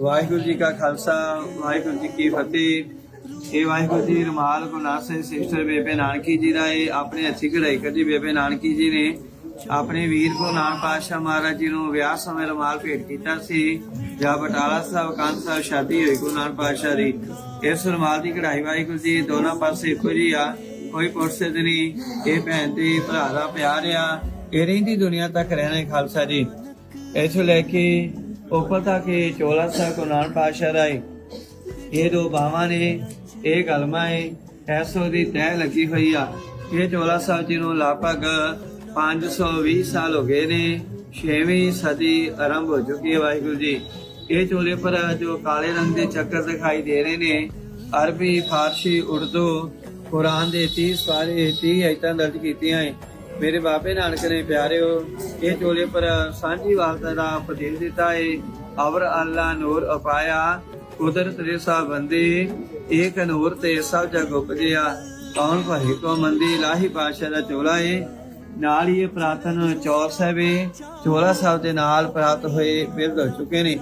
ਵਾਹਿਗੁਰੂ ਜੀ ਕਾ ਖਾਲਸਾ, ਵਾਹਿਗੁਰੂ ਜੀ ਕੀ ਫਤਿਹ। ਇਹ ਵਾਹਿਗੁਰੂ ਜੀ ਰਮਾਲ ਗੁਰਨਾਥ ਸਿੰਘ, ਸਿਸਟਰ ਬੇਬੇ ਨਾਨਕੀ ਜੀ ਦਾ, ਇਹ ਆਪਣੇ ਹੱਥੀ ਕਢਾਈ ਕਰਦੀ ਬੇਬੇ ਨਾਨਕੀ ਜੀ ਨੇ। ਆਪਣੇ ਵੀਰ ਕੋ ਨਾਨਕ ਪਾਤਸ਼ਾਹ ਮਹਾਰਾਜ ਜੀ ਨੂੰ ਵਿਆਹ ਸਮੇਂ ਰਮਾਲ ਭੇਟ ਕੀਤਾ ਸੀ। ਜਾਂ ਬਟਾਲਾ ਸਾਹਿਬ ਕੰਨ ਸਾਹਿਬ ਸ਼ਾਦੀ ਹੋਈ ਗੁਰੂ ਨਾਨਕ ਪਾਤਸ਼ਾਹ ਦੀ। ਇਸ ਰਮਾਲ ਦੀ ਕਢਾਈ ਵਾਹਿਗੁਰੂ ਜੀ, ਦੋਨਾਂ ਪਾਸੇ ਇੱਕੋ ਜੀ ਆ, ਕੋਈ ਪੁਰਸੇ ਤੇ ਨਹੀਂ। ਇਹ ਭੈਣ ਤੇ ਭਰਾ ਦਾ ਪਿਆਰ ਆ। ਇਹ ਰਹਿੰਦੀ ਦੁਨੀਆ ਤੱਕ ਰਹਿਣਾ ਹੈ ਖਾਲਸਾ ਜੀ। ਇਸ ਲੈ ਕੇ ਉਪਰ ਤੱਕ ਇਹ ਚੋਲਾ ਸਾਹਿਬ ਕੋ ਨਾਨਕ ਪਾਤਸ਼ਾਹ ਦਾ ਹੈ ਇਹ ਦੋ ਬਾਵਾਂ ਨੇ, ਇਹ ਕਲਮਾ ਹੈ ਐਸੋ ਦੀ ਤਹਿ ਲੱਗੀ ਹੋਈ ਆ। ਇਹ ਚੋਲਾ ਸਾਹਿਬ ਜੀ ਨੂੰ ਲਗਭਗ 520 ਸਾਲ ਹੋ ਗਏ ਨੇ 6ਵੀਂ ਸਦੀ ਆਰੰਭ ਹੋ ਚੁੱਕੀ ਹੈ ਵਾਹਿਗੁਰੂ ਜੀ। ਇਹ ਚੋਲੇ ਪਰ ਜੋ ਕਾਲੇ ਰੰਗ ਦੇ ਚੱਕਰ ਦਿਖਾਈ ਦੇ ਰਹੇ ਨੇ, ਅਰਬੀ, ਫਾਰਸੀ, ਉਰਦੂ, ਕੁਰਾਨ ਦੇ 30 ਸਾਰੇ 30 ਆਇਤਾਂ ਦਰਜ ਕੀਤੀਆਂ ਹੈ ਮੇਰੇ ਬਾਬੇ ਨਾਨਕ ਨੇ ਪਿਆਰਿਓ, ਇਹ ਚੋਲੇ ਪਰ ਸਾਂਝੀ ਵਾਲਤਾ ਦਾ ਉਪਦੇਸ਼ ਦਿੱਤਾ ਹੈ ਅਵਰ ਅੱਲਾ ਨੂਰ ਅਪਾਇਆ, ਕੁਦਰਤ ਦੇ ਸਾ ਏਕ ਨੂਰ ਤੇ ਸਭ ਜਗ ਉਪਜਿਆ। ਕੌਣ ਭਾਈ ਕੋ ਮੰਦੀ, ਲਾਹੀ ਪਾਸ਼ਾ ਦਾ ਚੋਲਾ ਏ। ਨਾਲ ਹੀ ਇਹ ਪ੍ਰਾਰਥਨਾ ਚੌਰ ਸਾਹਿਬੇ ਚੋਲਾ ਸਾਹਿਬ ਦੇ ਨਾਲ ਪ੍ਰਾਪਤ ਹੋਏ ਬਿਰਧ ਹੋ ਚੁੱਕੇ ਨੇ।